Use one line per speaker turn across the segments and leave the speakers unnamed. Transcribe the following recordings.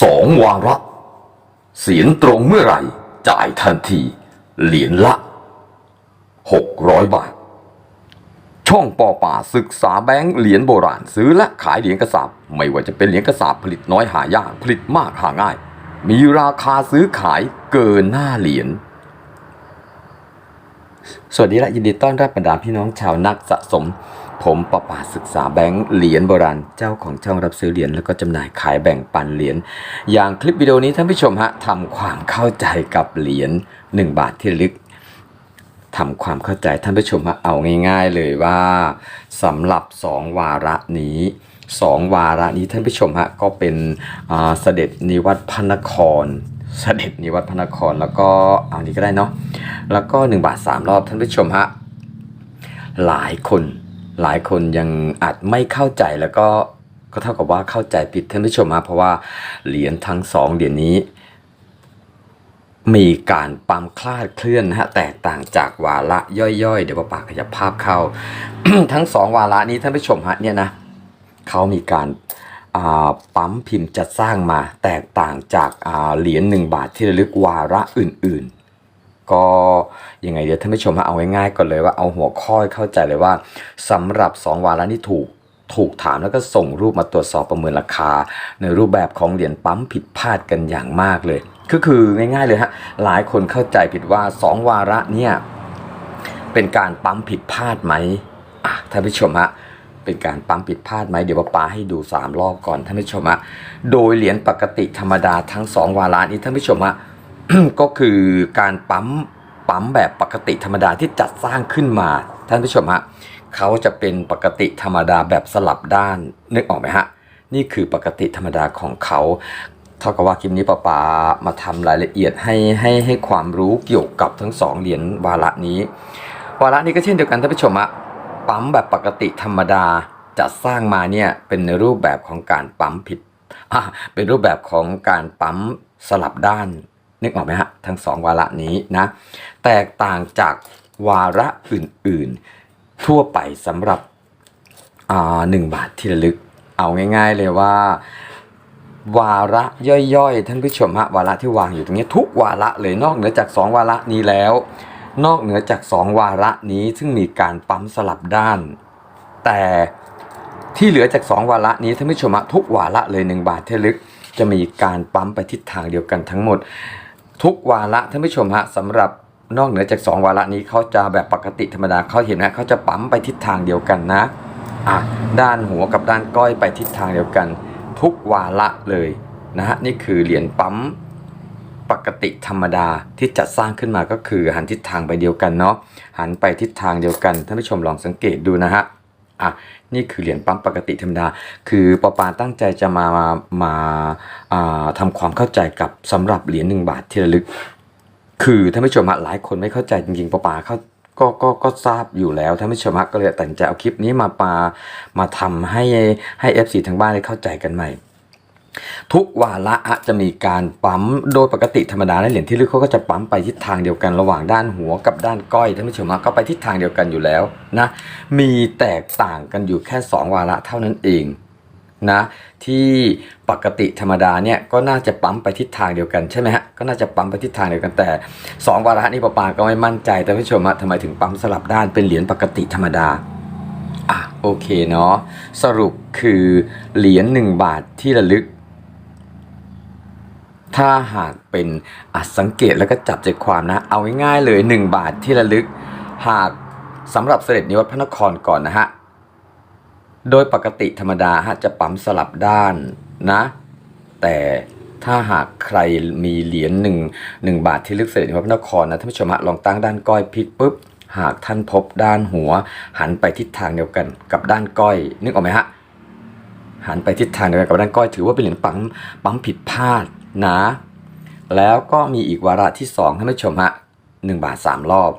สองวาระเสียนตรงเมื่อไหร่ จ่ายทันที เหรียญละหกร้อยบาท ช่องปอป่าศึกษาแบงค์เหรียญโบราณซื้อและขายเหรียญกระสาบไม่ว่าจะเป็นเหรียญกระสาบผลิตน้อยหายากผลิตมากหาง่าย มีราคาซื้อขายเกินหน้าเหรียญสวัสดีและยินดีต้อนรับบรรดาพี่น้องชาวนักสะสม ผมประปาศึกษาแบงค์เหรียญโบราณเจ้าของช่องรับซื้อเหรียญแล้วก็จำหน่ายขายแบ่งปันเหรียญอย่างคลิปวิดีโอนี้ท่านผู้ชมฮะทำความเข้าใจกับเหรียญ1 บาทที่ลึกทำความเข้าใจท่านผู้ชมฮะเอาง่าย ๆ เลยว่าสำหรับ 2 วาระนี้2วาระนี้ท่านผู้ชมฮะก็เป็นเสด็จนิวัตพระนคร เสด็จนิวัตพระนครแล้วก็เอานี้ก็ได้เนาะแล้วก็ 1 บาท 3 รอบท่านผู้ชมฮะหลายคน หลายคนยังอาจไม่เข้าใจแล้วก็ก็เท่ากับว่าเข้าใจผิดท่านผู้ชมฮะเพราะว่าเหรียญทั้งสองเหรียญนี้ มีการปั๊มคลาดเคลื่อนนะฮะแตกต่างจากวาระย่อยๆ เดี๋ยวป้าปากขยับภาพเข้า ทั้งสองวาระนี้ท่านผู้ชมฮะเนี่ยนะเขามีการปั๊มพิมพ์จัดสร้างมาแตกต่างจากเหรียญหนึ่งบาทที่ระลึกวาระอื่น ๆ ก็ยังไงเดี๋ยวท่านผู้ชมมาเอาง่ายๆก่อนเลยว่าเอาหัวข้อให้เข้าใจเลยว่าสำหรับ 2 วาระนี้ถูกถูกถามแล้วก็ส่งรูปมาตรวจสอบประเมินราคา ในรูปแบบของเหรียญปั๊มผิดพลาดกันอย่างมากเลย ก็คือง่ายๆเลยฮะหลายคนเข้าใจผิดว่า 2 วาระเนี่ยเป็นการปั๊มผิดพลาดไหมอะท่านผู้ชมฮะเป็นการปั๊มผิดพลาดไหมเดี๋ยวป้าปาให้ดู 3 รอบก่อนท่านผู้ชมฮะโดยเหรียญปกติธรรมดาทั้ง 2 วาระนี้ท่านผู้ชมฮะ ก็คือการปั๊มปั๊มแบบปกติธรรมดาที่จัดสร้างขึ้นมา ท่านผู้ชมฮะเขาจะเป็นปกติธรรมดาแบบสลับด้านนึกออกไหมฮะนี่คือปกติธรรมดาของเขาเท่ากับว่าคลิปนี้ป้าปามาทำรายละเอียดให้ให้ให้ความรู้เกี่ยวกับทั้งสองเหรียญวาระนี้ วาระนี้ก็เช่นเดียวกันท่านผู้ชมอะปั๊มแบบปกติธรรมดาจะสร้างมาเนี่ยเป็นในรูปแบบของการปั๊มผิดเป็นรูปแบบของการปั๊มสลับด้าน นึกออกไหมฮะทั้งสองวาระนี้นะแตกต่างจากวาระอื่นๆ ทั่วไปสำหรับหนึ่งบาทที่ระลึกเอาง่าย ๆเลยว่า วาระย่อยๆ ท่านผู้ชมฮะวาระที่วางอยู่ตรงนี้ทุกวาระเลยนอกเหนือจาก 2 วาระนี้แล้ว นอกเหนือจาก 2 วาระนี้ซึ่งมีการปั๊มสลับด้าน แต่ที่เหลือจาก 2 วาระนี้ท่านผู้ชมฮะทุกวาระเลย 1 บาทเทลึกจะมีการปั๊มไปทิศทางเดียวกันทั้งหมด ทุกวาระท่านผู้ชมฮะสำหรับนอกเหนือจาก 2 วาระนี้เขาจะแบบปกติธรรมดาเขาเห็นนะเขาจะปั๊มไปทิศทางเดียวกันนะอะด้านหัวกับด้านก้อยไปทิศทางเดียวกัน ทุกวาระเลยนะฮะนี่คือเหรียญปั๊มปกติธรรมดาที่จัดสร้างขึ้นมาก็คือหันทิศทางไปเดียวกันเนาะหันไปทิศทางเดียวกันท่านผู้ชมลองสังเกตดูนะฮะ อะนี่คือเหรียญปั๊มปกติธรรมดา คือปอปาตั้งใจจะมามามาาทำความเข้าใจกับสำหรับเหรียญหนึ่งบาทที่ระลึก คือท่านผู้ชมหลายคนไม่เข้าใจจริงๆปอปาเขาก็ก็ก็ทราบอยู่แล้วท่านผู้ชมก็เลยตัดใจเอาคลิปนี้มาปามาทำให้ให้ FC ทางบ้านได้เข้าใจกันใหม่ ทุกวาระจะมีการปั๊มโดยปกติธรรมดาและเหรียญที่ลึกเขาก็จะปั๊มไปทิศทางเดียวกันระหว่างด้านหัวกับด้านก้อยท่านผู้ชมก็ไปทิศทางเดียวกันอยู่แล้วนะมีแตกต่างกันอยู่แค่ 2 วาระเท่านั้นเองนะที่ปกติธรรมดาเนี่ยก็น่าจะปั๊มไปทิศทางเดียวกันใช่ไหมฮะก็น่าจะปั๊มไปทิศทางเดียวกันแต่ 2 วาระนี้ปาปาก็ไม่มั่นใจท่านผู้ชมฮะทำไมถึงปั๊มสลับด้านเป็นเหรียญปกติธรรมดาอะโอเคเนาะสรุปคือเหรียญ1บาทที่ระลึก ถ้าหากเป็นอสังเกตแล้วก็จับใจความนะ เอาง่ายๆเลย 1 บาทที่ระลึก หากสำหรับเสด็จนิวัตพระนครก่อนนะฮะ โดยปกติธรรมดาฮะจะปั๊มสลับด้านนะ แต่ถ้าหากใครมีเหรียญหนึ่งหนึ่งบาทที่ลึกเสด็จนิวัตพระนครนะท่านผู้ชมฮะลองตั้งด้านก้อยพลิกปุ๊บหากท่านพบด้านหัว หันไปทิศทางเดียวกันกับด้านก้อย นึกออกไหมฮะหันไปทิศทางเดียวกันกับด้านก้อยถือว่าเป็นเหรียญปั๊มปั๊มผิดพลาด หนะแล้วก็มีอีกวาระที่2ท่านผู้ชมฮะหนึ่งบาท 3 รอบ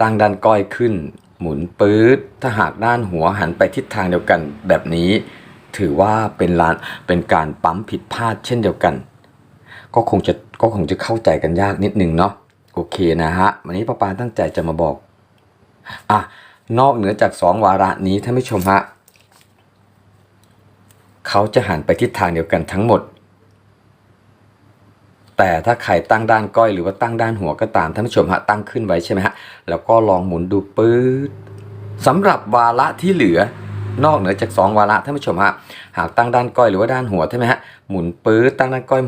ตั้งด้านก้อยขึ้น หมุนปื๊ดถ้าหากด้านหัวหันไปทิศทางเดียวกันแบบนี้ ถือว่าเป็นลานเป็นการปั๊มผิดพลาดเช่นเดียวกัน ก็คงจะก็คงจะเข้าใจกันยากนิดนึงเนาะโอเคนะฮะ วันนี้ป้าปาตั้งใจจะมาบอกอะนอกเหนือจาก2วาระนี้ท่านผู้ชมฮะเขาจะหันไปทิศทางเดียวกันทั้งหมด แต่ถ้าใครตั้งด้านก้อยหรือว่าตั้งด้านหัวก็ตามท่านผู้ชมฮะตั้งขึ้นไว้ใช่ไหมฮะแล้วก็ลองหมุนดูปื๊ดสำหรับวาระที่เหลือนอกเหนือจากสองวาระท่านผู้ชมฮะหากตั้งด้านก้อยหรือว่าด้านหัวใช่ไหมฮะหมุนปื๊ดตั้งด้านก้อย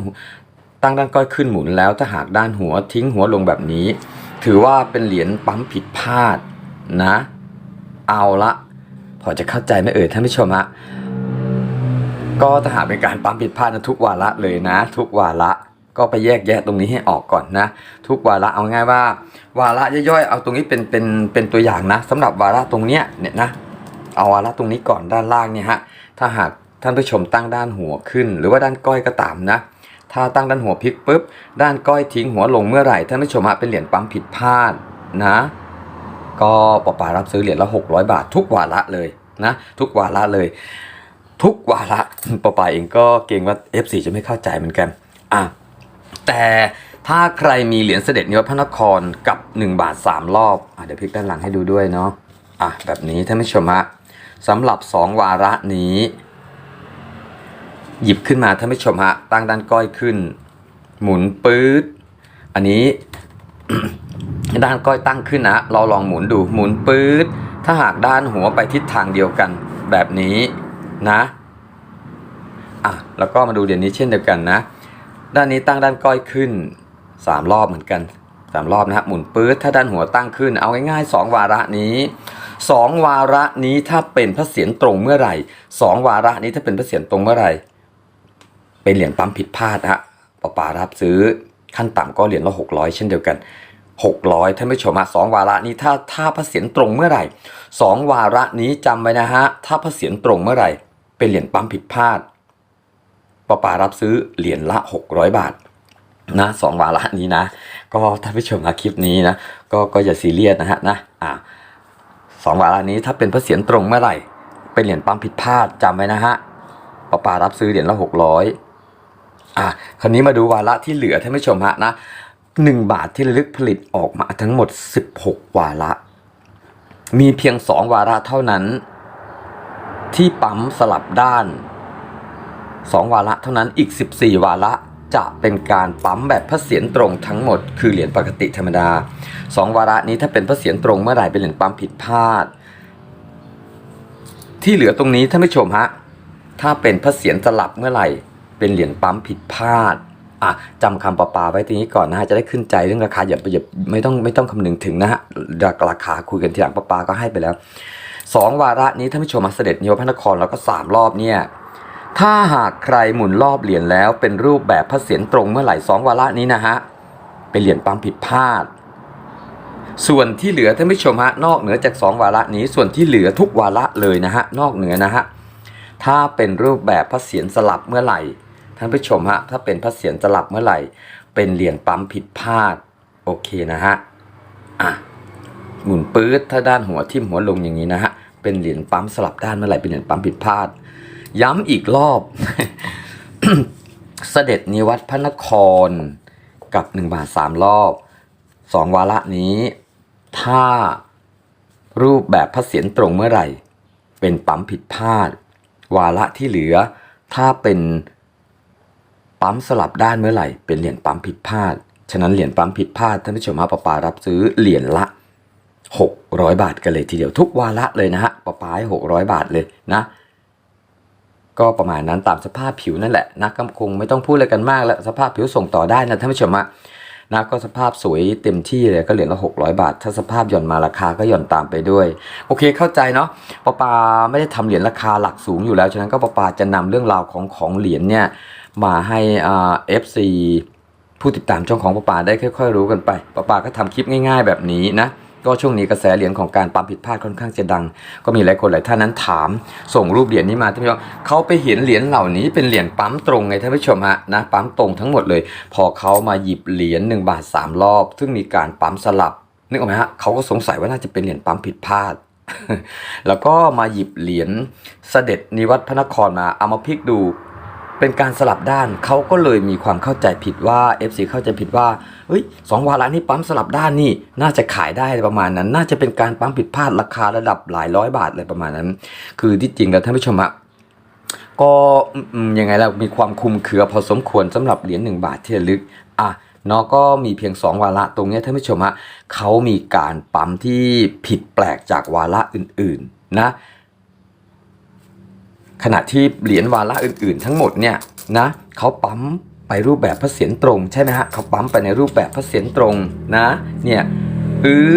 ตั้งด้านก้อยขึ้นหมุนแล้วถ้าหากด้านหัวทิ้งหัวลงแบบนี้ ถือว่าเป็นเหรียญปั๊มผิดพลาดนะ เอาละพอจะเข้าใจไหมเอ่ยท่านผู้ชมฮะก็ถ้าหากเป็นการปั๊มผิดพลาดนะทุกวาระเลยนะ ทุกวาระ ก็ไปแยกแยะตรงนี้ให้ออกก่อนนะ ทุกวาระเอาง่ายว่า วาระย่อยๆ เอาตรงนี้เป็นเป็นเป็นตัวอย่างนะสำหรับวาระตรงเนี้ยเนี่ยนะเอาวาระตรงนี้ก่อนด้านล่างเนี่ยฮะถ้าหากท่านผู้ชมตั้งด้านหัวขึ้น หรือว่าด้านก้อยก็ตามนะถ้าตั้งด้านหัวพลิกปุ๊บด้านก้อยทิ้งหัวลงเมื่อไหร่ท่านผู้ชมฮะเป็นเหรียญปั๊มผิดพลาดนะ ก็ปอปารับซื้อเหรียญละ600 บาท ทุกวาระเลยนะ ทุกวาระเลย ทุกวาระปอปาเองก็เกรงว่า F4 จะไม่เข้าใจเหมือนกันอะ แต่ถ้าใครมีเหรียญเสด็จนิวัฒพระนครกับ 1 บาท 3 รอบอเดี๋ยวพลิกด้านหลังให้ดูด้วยเนาะอะแบบนี้ท่านผู้ชมฮะสำหรับ 2 วาระนี้ หยิบขึ้นมาท่านผู้ชมฮะตั้งด้านก้อยขึ้น หมุนปื๊ดอันนี้ด้านก้อยตั้งขึ้นนะเราลองหมุนดูหมุนปื๊ดถ้าหากด้านหัวไปทิศทางเดียวกันแบบนี้นะอะแล้วก็มาดูเดี๋ยวนี้เช่นเดียวกันนะ ด้านนี้ตั้งด้านก้อยขึ้น 3 รอบเหมือนกัน 3 รอบนะฮะหมุนปื๊ดถ้าด้านหัวตั้งขึ้น เอาง่ายๆ 2 วาระนี้ 2 วาระนี้ถ้าเป็นพระเศียรตรงเมื่อไหร่ 2 วาระนี้ถ้าเป็นพระเศียรตรงเมื่อไหร่ เป็นเหรียญปั๊มผิดพลาดฮะปอปารับซื้อขั้นต่ำก็เหรียญละ600 เช่นเดียวกัน 600ท่านผู้ชมฮะสองวาระนี้ถ้าถ้าพระเศียรตรงเมื่อไหร่สองวาระนี้จำไว้นะฮะถ้าพระเศียรตรงเมื่อไหร่ เป็นเหรียญปั๊มผิดพลาด ปอปารับซื้อเหรียญละ 600 บาทนะสองวาระนี้นะ ก็ท่านผู้ชมนะคลิปนี้นะก็ก็อย่าซีเรียสนะฮะนะอ่าสองวาระนี้ถ้าเป็นพระเศียรตรงเมื่อไหร่ เป็นเหรียญปั๊มผิดพลาดจำไว้นะฮะปอปารับซื้อเหรียญละ 600อะคราวนี้มาดูวาระที่เหลือท่านผู้ชมฮะนะหนึ่งบาทที่ระลึกผลิตออกมาทั้งหมด 16 วาระ มีเพียง2วาระเท่านั้น ที่ปั๊มสลับด้าน 2 วาระเท่านั้นอีก 14 วาระจะเป็นการปั๊มแบบพระเศียรตรงทั้งหมดคือเหรียญปกติธรรมดา 2 วาระนี้ถ้าเป็นพระเศียรตรงเมื่อไหร่เป็นเหรียญปั๊มผิดพลาด ที่เหลือตรงนี้ท่านผู้ชมฮะถ้าเป็นพระเศียรสลับเมื่อไหร่เป็นเหรียญปั๊มผิดพลาดอะจำคำประปาไว้ตรงนี้ก่อนนะฮะจะได้ขึ้นใจเรื่องราคาอย่าอย่าไม่ต้องไม่ต้องคำนึงถึงนะฮะราคาคุยกันทีหลังประปาก็ให้ไปแล้วสองวาระนี้ท่านผู้ชมมาเสด็จนิวพระนครแล้วก็สามรอบเนี่ย ถ้าหากใครหมุนรอบเหรียญแล้วเป็นรูปแบบพระเศียรตรงเมื่อไหร่สองวาระนี้นะฮะ เป็นเหรียญปั๊มผิดพลาด ส่วนที่เหลือท่านผู้ชมฮะนอกเหนือจากสองวาระนี้ส่วนที่เหลือทุกวาระเลยนะฮะนอกเหนือนะฮะถ้าเป็นรูปแบบพระเศียรสลับเมื่อไหร่ ท่านผู้ชมฮะถ้าเป็นพระเศียรสลับเมื่อไหร่ เป็นเหรียญปั๊มผิดพลาดโอเคนะฮะอะหมุนปื๊ดถ้าด้านหัวทิ่มหัวลงอย่างนี้นะฮะเป็นเหรียญปั๊มสลับด้านเมื่อไหร่เป็นเหรียญปั๊มผิดพลาด ย้ำอีกรอบ เสด็จนิวัตพระนครกับหนึ่งบาทสามรอบสองวาระนี้ ถ้ารูปแบบพระเศียรตรงเมื่อไหร่ เป็นปั๊มผิดพลาด วาระที่เหลือ ถ้าเป็นปั๊มสลับด้านเมื่อไหร่ เป็นเหรียญปั๊มผิดพลาด ฉะนั้นเหรียญปั๊มผิดพลาดท่านผู้ชมฮะปปารับซื้อเหรียญละ 600 บาทกันเลยทีเดียวทุกวาระเลยนะฮะปปาให้600 บาทเลยนะ ก็ประมาณนั้นตามสภาพผิวนั่นแหละนะก็คงไม่ต้องพูดอะไรกันมากแล้วสภาพผิวส่งต่อได้นะท่านผู้ชมฮะนะก็สภาพสวยเต็มที่เลยก็เหรียญละ 600 บาท ถ้าสภาพหย่อนมาราคาก็หย่อนตามไปด้วย โอเคเข้าใจเนาะปาปาไม่ได้ทำเหรียญราคาหลักสูงอยู่แล้ว ฉะนั้นก็ปาปาจะนำเรื่องราวของของเหรียญเนี่ยมาให้อ่า FC ผู้ติดตามช่องของปาปาได้ค่อย ๆ รู้กันไปปาปาก็ทำคลิปง่าย ๆ แบบนี้นะ ก็ช่วงนี้กระแสเหรียญของการปั๊มผิดพลาดค่อนข้างจะดัง ก็มีหลายคนหลายท่านนั้นถาม ส่งรูปเหรียญนี้มาท่านผู้ชมเขาไปเห็นเหรียญเหล่านี้เป็นเหรียญปั๊มตรงไงท่านผู้ชมฮะนะปั๊มตรงทั้งหมดเลย พอเขามาหยิบเหรียญ1บาท3รอบ ซึ่งมีการปั๊มสลับนึกออกไหมฮะเขาก็สงสัยว่าน่าจะเป็นเหรียญปั๊มผิดพลาดแล้วก็มาหยิบเหรียญเสด็จนิวัตพระนครมาเอามาพลิกดู เป็นการสลับด้านเขาก็เลยมีความเข้าใจผิดว่า FC เข้าใจผิดว่าเฮ้ยสองวาระนี้ปั๊มสลับด้านนี่น่าจะขายได้ประมาณนั้น น่าจะเป็นการปั๊มผิดพลาดราคาระดับหลายร้อยบาทเลยประมาณนั้น คือที่จริงแล้วท่านผู้ชมอะก็ยังไงล่ะมีความคุมเคือพอสมควรสำหรับเหรียญหนึ่งบาทที่ระลึกอะเนาะก็มีเพียงสองวาระตรงนี้ท่านผู้ชมฮะเขามีการปั๊มที่ผิดแปลกจากวาระอื่นๆนะ ขณะที่เหรียญวาระอื่นๆ ทั้งหมดเนี่ยนะเขาปั๊มไปรูปแบบพระเศียรตรงใช่ไหมฮะเขาปั๊มไปในรูปแบบพระเศียรตรงนะเนี่ยอือ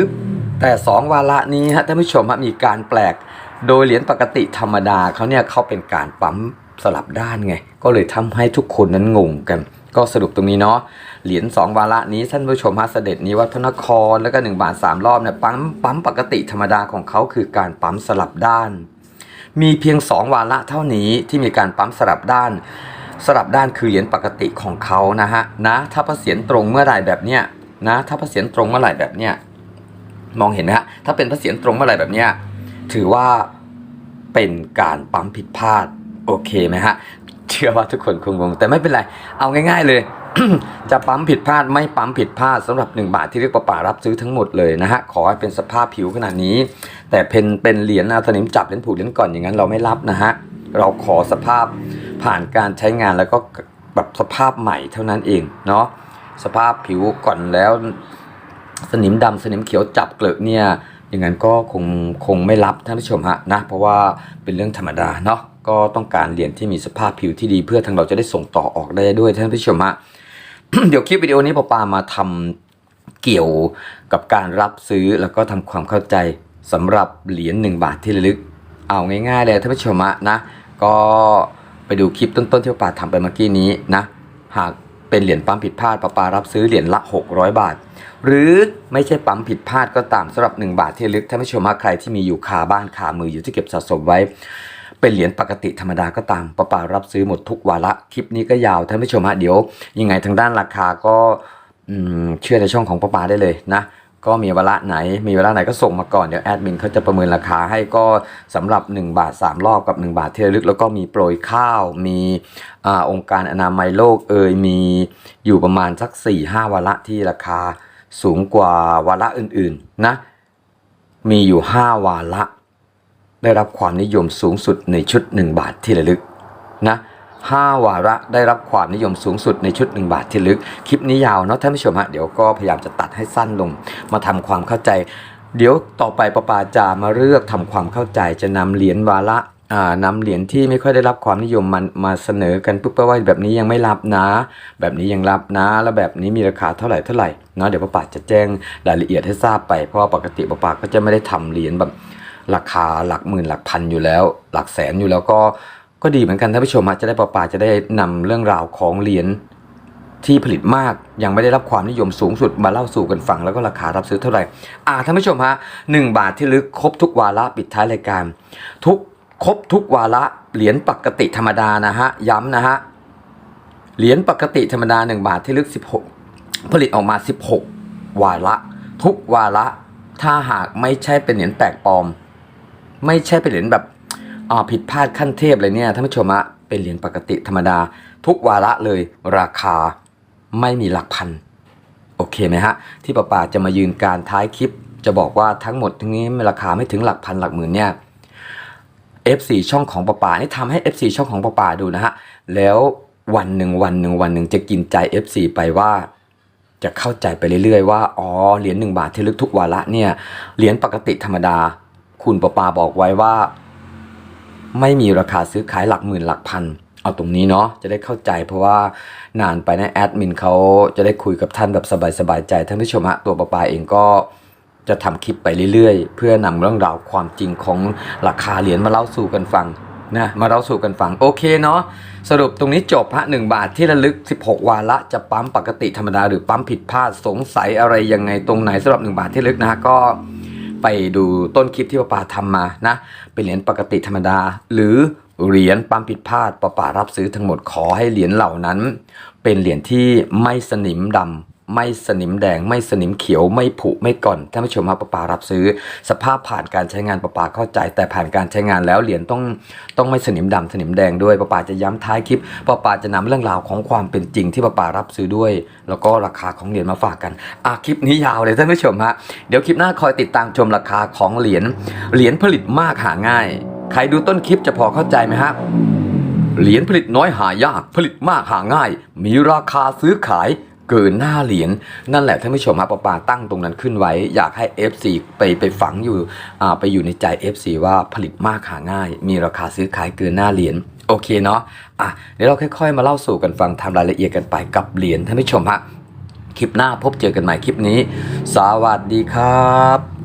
แต่สองวาระนี้ฮะท่านผู้ชมฮะมีการแปลก โดยเหรียญปกติธรรมดาเขาเนี่ยเขาเป็นการปั๊มสลับด้านไง ก็เลยทำให้ทุกคนนั้นงงกัน ก็สรุปตรงนี้เนาะเหรียญสองวาระนี้ท่านผู้ชมฮะเสด็จนี้วัดพระนครแล้วก็หนึ่งบาทสามรอบเนี่ยปั๊มปั๊มปกติธรรมดาของเขาคือการปั๊มสลับด้าน มีเพียง 2 วาระเท่านี้ที่มีการปั๊มสลับด้านสลับด้านคือเหรียญปกติของเขานะฮะนะถ้าพระเศียรตรงเมื่อไหร่แบบเนี้ยนะถ้าพระเศียรตรงเมื่อไหร่แบบเนี้ยมองเห็นไหมฮะถ้าเป็นพระเศียรตรงเมื่อไหร่แบบเนี้ยถือว่าเป็นการปั๊มผิดพลาดโอเคไหมฮะเชื่อว่าทุกคนคงงงแต่ไม่เป็นไร เอาง่าย ๆเลย จะปั๊มผิดพลาดไม่ปั๊มผิดพลาดสำหรับ 1 บาทที่เรียกว่าป่ารับซื้อทั้งหมดเลยนะฮะขอให้เป็นสภาพผิวขนาดนี้ แต่เป็นเป็นเหรียญอาสนิมจับเหรียญผูกเหรียญก่อนอย่างนั้นเราไม่รับนะฮะเราขอสภาพผ่านการใช้งานแล้วก็แบบสภาพใหม่เท่านั้นเองเนาะสภาพผิวก่อนแล้ว สนิมดำสนิมเขียวจับเกลือเนี่ยอย่างนั้นก็คงคงไม่รับท่านผู้ชมฮะนะเพราะว่าเป็นเรื่องธรรมดาเนาะก็ต้องการเหรียญที่มีสภาพผิวที่ดีเพื่อทางเราจะได้ส่งต่อออกได้ด้วยท่านผู้ชมฮะ เดี๋ยวคลิปวิดีโอนี้ปอปามาทำเกี่ยวกับการรับซื้อแล้วก็ทำความเข้าใจสำหรับเหรียญ1บาทที่ระลึก เอาง่ายๆเลยท่านผู้ชมะนะก็ไปดูคลิปต้นๆที่ปอปาทำไปเมื่อกี้นี้นะหากเป็นเหรียญปั๊มผิดพลาดปอปารับซื้อเหรียญละ 600 บาท หรือไม่ใช่ปั๊มผิดพลาดก็ตามสำหรับ 1 บาทที่ลึกท่านผู้ชมะใครที่มีอยู่คาบ้านคามืออยู่ที่เก็บสะสมไว้ เป็นเหรียญปกติธรรมดาก็ตามปะปารับซื้อหมดทุกวาระคลิปนี้ก็ยาวท่านผู้ชมฮะเดี๋ยว ยังไงทางด้านราคาก็เชื่อในช่องของปะปาได้เลยนะก็มีวาระไหน มีวาระไหนก็ส่งมาก่อน เดี๋ยวแอดมินเขาจะประเมินราคาให้ก็สำหรับ 1 บาท 3 รอบกับ 1 บาทที่ระลึก แล้วก็มีโปรยข้าว มีอองค์การอนามัยโลกเอ่ยมีอยู่ประมาณสัก 4-5 วาระที่ราคาสูงกว่าวาระอื่นๆนะ มีอยู่ 5 วาระ ได้รับความนิยมสูงสุดในชุด 1 บาทที่ระลึกนะห้าวาระได้รับความนิยมสูงสุดในชุด 1 บาทที่ลึก คลิปนี้ยาวเนาะท่านผู้ชมฮะเดี๋ยวก็พยายามจะตัดให้สั้นลง มาทำความเข้าใจ เดี๋ยวต่อไปปะปาจะมาเลือกทำความเข้าใจจะนำเหรียญวาระอ่านำเหรียญที่ไม่ค่อยได้รับความนิยมมันมาเสนอกันปุ๊บปว่าแบบนี้ยังไม่รับนะ แบบนี้ยังรับนะ แล้วแบบนี้มีราคาเท่าไหร่เท่าไหร่เนาะเดี๋ยวปะปาจะแจ้งรายละเอียดให้ทราบไปเพราะปกติปะปาก็จะไม่ได้ทำเหรียญแบบ ราคาหลักหมื่นหลักพันอยู่แล้ว หลักแสนอยู่แล้วก็ก็ดีเหมือนกันท่านผู้ชมอะจะได้ปะปาจะได้นำเรื่องราวของเหรียญที่ผลิตมากยังไม่ได้รับความนิยมสูงสุดมาเล่าสู่กันฟังแล้วก็ราคารับซื้อเท่าไหร่ อ่าท่านผู้ชมฮะหนึ่งบาทที่ลึกครบทุกวาระปิดท้ายรายการ ทุกครบทุกวาระเหรียญปกติธรรมดานะฮะย้ำนะฮะเหรียญปกติธรรมดาหนึ่งบาทที่ลึก 16 ผลิตออกมา 16 วาระ ทุกวาระ ถ้าหากไม่ใช่เป็นเหรียญแปลกปลอม ไม่ใช่เป็นเหรียญแบบอ่าผิดพลาดขั้นเทพเลยเนี่ยท่านผู้ชมอะเป็นเหรียญปกติธรรมดา ทุกวาระเลยราคาไม่มีหลักพัน โอเคไหมฮะ ที่ป้าป่าจะมายืนการท้ายคลิป จะบอกว่าทั้งหมดทั้งนี้ราคาไม่ถึงหลักพันหลักหมื่นเนี่ย F4 ช่องของป้าป่านี่ทำให้ F4 ช่องของป้าป่าดูนะฮะแล้ววันหนึ่งวันหนึ่งวันหนึ่งจะกินใจ F4 ไปว่า จะเข้าใจไปเรื่อยๆว่าอ๋อเหรียญหนึ่งบาทที่ลึกทุกวาระเนี่ยเหรียญปกติธรรมดา คุณปอปาบอกไว้ว่า ไม่มีราคาซื้อขายหลักหมื่นหลักพัน เอาตรงนี้เนาะจะได้เข้าใจเพราะว่านานไปนะแอดมินเขาจะได้คุยกับท่านแบบสบายๆใจท่านผู้ชมฮะตัวปอปาเองก็จะทำคลิปไปเรื่อยๆ เพื่อนำเรื่องราวความจริงของราคาเหรียญมาเล่าสู่กันฟังนะมาเล่าสู่กันฟังโอเคเนาะสรุปตรงนี้จบฮะหนึ่งบาทที่ระลึก 16 วาระจะปั๊มปกติธรรมดาหรือปั๊มผิดพลาดสงสัยอะไรยังไงตรงไหนสำหรับ 1 บาทที่ระลึกนะฮะก็ ไปดูต้นคลิปที่ป้าป่าทำมานะ เป็นเหรียญปกติธรรมดา หรือเหรียญปั๊มผิดพลาดป้าป่ารับซื้อทั้งหมดขอให้เหรียญเหล่านั้น เป็นเหรียญที่ไม่สนิมดำ ไม่สนิมแดง ไม่สนิมเขียวไม่ผุไม่ก่อนท่านผู้ชมมาประปารับซื้อ สภาพผ่านการใช้งานประปาเข้าใจ แต่ผ่านการใช้งานแล้วเหรียญต้องต้องไม่สนิมดำสนิมแดงด้วยประปาจะย้ำท้ายคลิปประปาจะนำเรื่องราวของความเป็นจริงที่ประปารับซื้อด้วย แล้วก็ราคาของเหรียญมาฝากกันอะคลิปนี้ยาวเลยท่านผู้ชมฮะเดี๋ยวคลิปหน้าคอยติดตามชมราคาของเหรียญเหรียญผลิตมากหาง่าย ใครดูต้นคลิปจะพอเข้าใจไหมฮะเหรียญผลิตน้อยหายากผลิตมากหาง่าย มีราคาซื้อขาย เกินหน้าเหรียญนั่นแหละท่านผู้ชมครับปาปาตั้งตรงนั้นขึ้นไว้ อยากให้ FC ไปไปฝังอยู่อ่าไปอยู่ในใจ FC ว่าผลิตมากหาง่าย มีราคาซื้อขายเกินหน้าเหรียญโอเคเนาะอะเดี๋ยวเราค่อยๆ มาเล่าสู่กันฟังทำรายละเอียดกันไปกับเหรียญท่านผู้ชมฮะคลิปหน้าพบเจอกันใหม่คลิปนี้ สวัสดีครับ